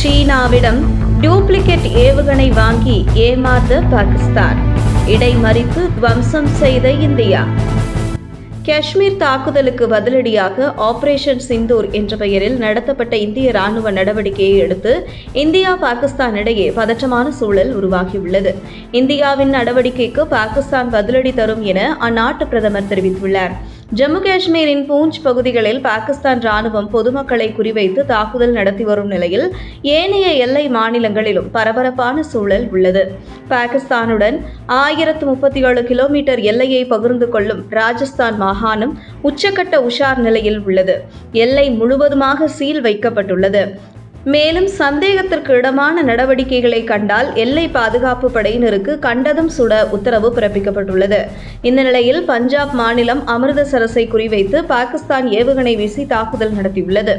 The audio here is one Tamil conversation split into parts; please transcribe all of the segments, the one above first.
சீனாவிடம் டூப்ளிகேட் ஏவுகணை வாங்கி ஏமாந்த பாகிஸ்தான். இடைமறித்து துவம்சம் செய்த இந்தியா. காஷ்மீர் தாக்குதலுக்கு பதிலடியாக ஆபரேஷன் சிந்தூர் என்ற பெயரில் நடத்தப்பட்ட இந்திய ராணுவ நடவடிக்கையை அடுத்து இந்தியா பாகிஸ்தான் இடையே பதற்றமான சூழல் உருவாகியுள்ளது. இந்தியாவின் நடவடிக்கைக்கு பாகிஸ்தான் பதிலடி தரும் என அந்நாட்டு பிரதமர் தெரிவித்துள்ளார். ஜம்மு காஷ்மீரின் பூஞ்ச் பகுதிகளில் பாகிஸ்தான் ராணுவம் பொதுமக்களை குறிவைத்து தாக்குதல் நடத்தி வரும் நிலையில் ஏனைய எல்லை மாநிலங்களிலும் பரபரப்பான சூழல் உள்ளது. பாகிஸ்தானுடன் ஆயிரத்து முப்பத்தி ஏழு கிலோமீட்டர் எல்லையை பகிர்ந்து கொள்ளும் ராஜஸ்தான் மாகாணம் உச்சக்கட்ட உஷார் நிலையில் உள்ளது. எல்லை முழுவதுமாக சீல் வைக்கப்பட்டுள்ளது. மேலும் சந்தேகத்திற்கு இடமான நடவடிக்கைகளை கண்டால் எல்லை பாதுகாப்பு படையினருக்கு கண்டதும் சுட உத்தரவு பிறப்பிக்கப்பட்டுள்ளது. இந்த நிலையில் பஞ்சாப் மாநிலம் அமிர்தசரஸை குறிவைத்து பாகிஸ்தான் ஏவுகணை வீசி தாக்குதல் நடத்தியுள்ளது.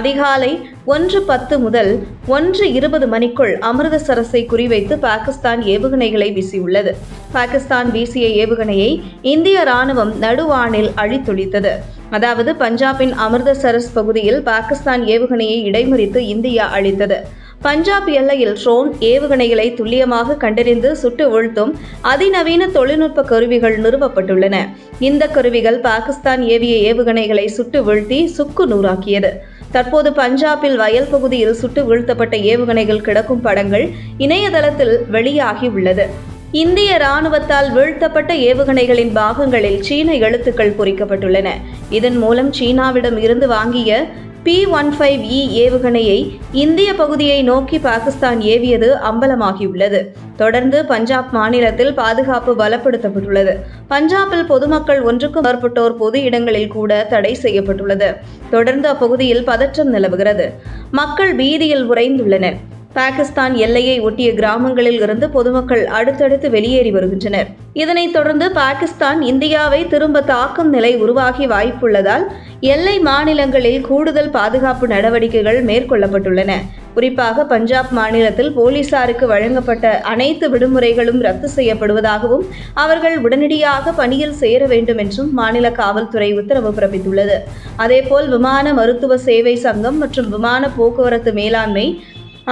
அதிகாலை ஒன்று பத்து முதல் ஒன்று இருபது மணிக்குள் அமிர்தசரஸை குறிவைத்து பாகிஸ்தான் ஏவுகணைகளை வீசியுள்ளது. பாகிஸ்தான் வீசிய ஏவுகணையை இந்திய ராணுவம் நடுவானில் அழித்தொழித்தது. அதாவது பஞ்சாபின் அமிர்தசரஸ் பகுதியில் பாகிஸ்தான் ஏவுகணையை இடைமறித்து இந்தியா அழித்தது. பஞ்சாப் எல்லையில் ட்ரோன் ஏவுகணைகளை துல்லியமாக கண்டறிந்து சுட்டு வீழ்த்தும் அதிநவீன தொழில்நுட்ப கருவிகள் நிறுவப்பட்டுள்ளன. இந்த கருவிகள் பாகிஸ்தான் ஏவிய ஏவுகணைகளை சுட்டு வீழ்த்தி சுக்கு நூறாக்கியது. தற்போது பஞ்சாபில் வயல் பகுதியில் சுட்டு வீழ்த்தப்பட்ட ஏவுகணைகள் கிடக்கும் படங்கள் இணையதளத்தில் வெளியாகி உள்ளது. இந்திய ராணுவத்தால் வீழ்த்தப்பட்ட ஏவுகணைகளின் பாகங்களில் சீன எழுத்துக்கள் பொறிக்கப்பட்டுள்ளன. இதன் மூலம் சீனாவிடம் இருந்து வாங்கிய பி ஒன் ஃபைவ் இ ஏவுகணையை இந்திய பகுதியை நோக்கி பாகிஸ்தான் ஏவியது அம்பலமாகியுள்ளது. தொடர்ந்து பஞ்சாப் மாநிலத்தில் பாதுகாப்பு பலப்படுத்தப்பட்டுள்ளது. பஞ்சாபில் பொதுமக்கள் ஒன்றுக்கும் மேற்பட்டோர் பொது இடங்களில் கூட தடை செய்யப்பட்டுள்ளது. தொடர்ந்து அப்பகுதியில் பதற்றம் நிலவுகிறது. மக்கள் வீதியில் உறைந்துள்ளனர். பாகிஸ்தான் எல்லையை ஒட்டிய கிராமங்களில் இருந்து பொதுமக்கள் அடுத்தடுத்து வெளியேறி வருகின்றனர். இதனைத் தொடர்ந்து பாகிஸ்தான் இந்தியாவை திரும்ப தாக்கும் நிலை உருவாகி வாய்ப்புள்ளதால் எல்லை மாநிலங்களில் கூடுதல் பாதுகாப்பு நடவடிக்கைகள் மேற்கொள்ளப்பட்டுள்ளன. குறிப்பாக பஞ்சாப் மாநிலத்தில் போலீசாருக்கு வழங்கப்பட்ட அனைத்து விடுமுறைகளும் ரத்து செய்யப்படுவதாகவும் அவர்கள் உடனடியாக பணியில் சேர வேண்டும் என்றும் மாநில காவல்துறை உத்தரவு பிறப்பித்துள்ளது. அதேபோல் விமான மருத்துவ சேவை சங்கம் மற்றும் விமான போக்குவரத்து மேலாண்மை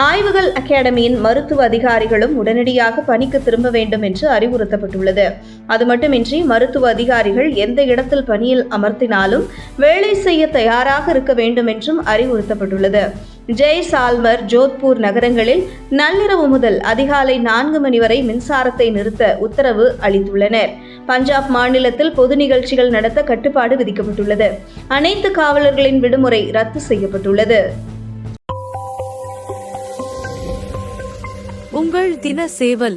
ஆய்வுகள் அகாடமியின் மருத்துவ அதிகாரிகளும் உடனடியாக பணிக்கு திரும்ப வேண்டும் என்று அறிவுறுத்தப்பட்டுள்ளது. அது மட்டுமின்றி மருத்துவ அதிகாரிகள் எந்த இடத்தில் பணியில் அமர்த்தினாலும் வேலை செய்ய தயாராக இருக்க வேண்டும் என்றும் அறிவுறுத்தப்பட்டுள்ளது. ஜெய் சால்மர் ஜோத்பூர் நகரங்களில் நள்ளிரவு முதல் அதிகாலை நான்கு மணி வரை மின்சாரத்தை நிறுத்த உத்தரவு அளித்துள்ளனர். பஞ்சாப் மாநிலத்தில் பொது நிகழ்ச்சிகள் நடத்த கட்டுப்பாடு விதிக்கப்பட்டுள்ளது. அனைத்து காவலர்களின் விடுமுறை ரத்து செய்யப்பட்டுள்ளது. உங்கள் தின சேவல்